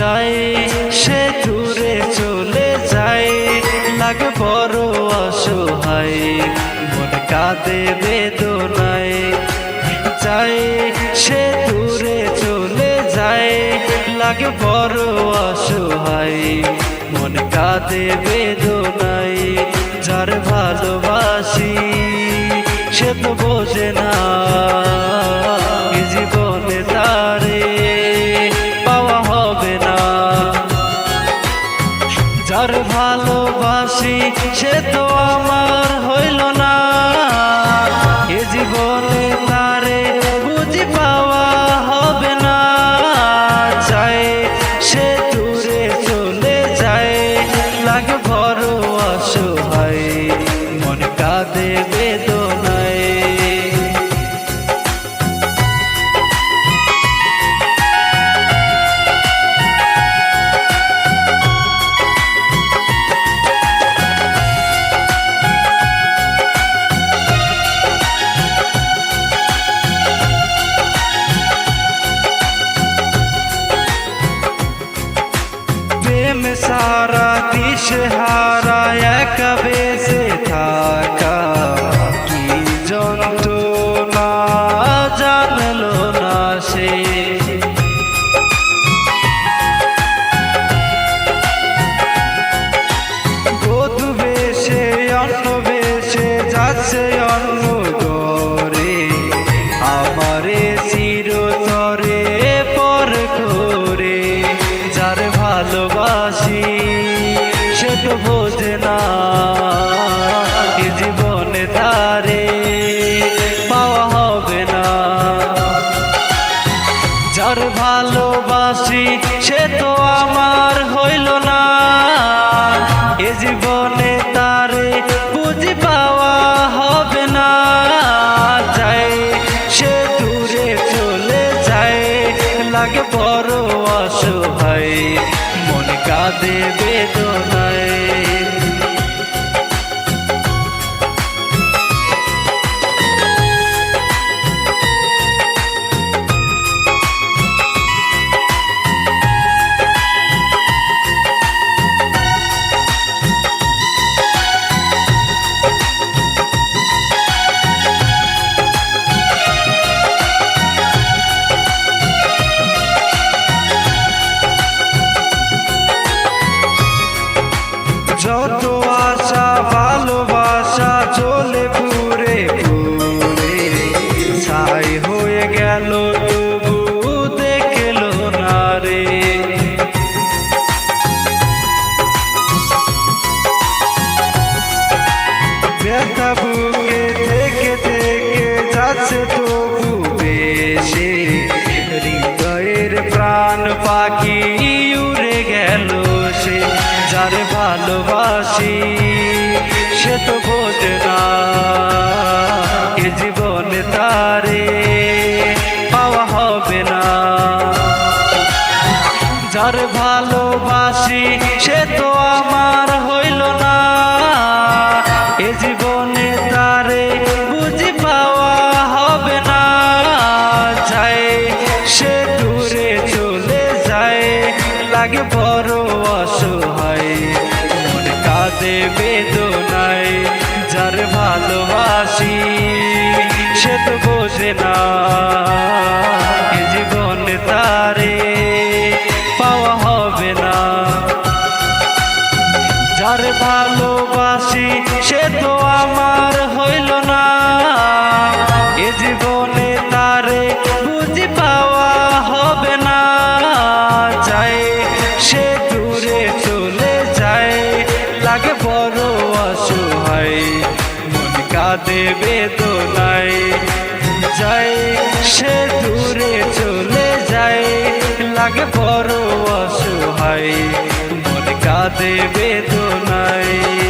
সে দূরে চলে যায়, লাগে বড় অসহায়, মন কাঁদে বেদনায়। চাই সে দূরে চলে যায়, লাগে বড় অসহায়, মন কাঁদে বেদনায়। যার ভালোবাসি, সে তো আমার হইল না। এ জীবনে তারে বুঝি পাওয়া হবে না। যায় সে দূরে চলে যায়, লাগে বড় অসহায়। মন কাঁদে বেদনায়। যত আশা, ভালোবাসা চলে পুরে পুরে ছাই হয়ে গেল, তবু দেখল না রে। ব্যথা বুকে থেকে থেকে যাচ্ছে তবু ভালোবাসি, সে তো বোঝে না এ জীবনে তারে পাওয়া হবে না। যার ভালোবাসি, সে তো আমার হইল না। এ জীবনে তারে বুঝি পাওয়া হবে না। যায় সে দূরে চলে যায়, লাগে বড় অসহায় সে তো আমার হইল না। এ জীবনে তারে বুঝি পাওয়া হবে না। যায় সে দূরে চলে যায়। লাগে বড় অসহায়। মন কাঁদে বেদনায়। যায় সে দূরে চলে যায়। লাগে বড় অসহায়। মন কাঁদে বেদনায়।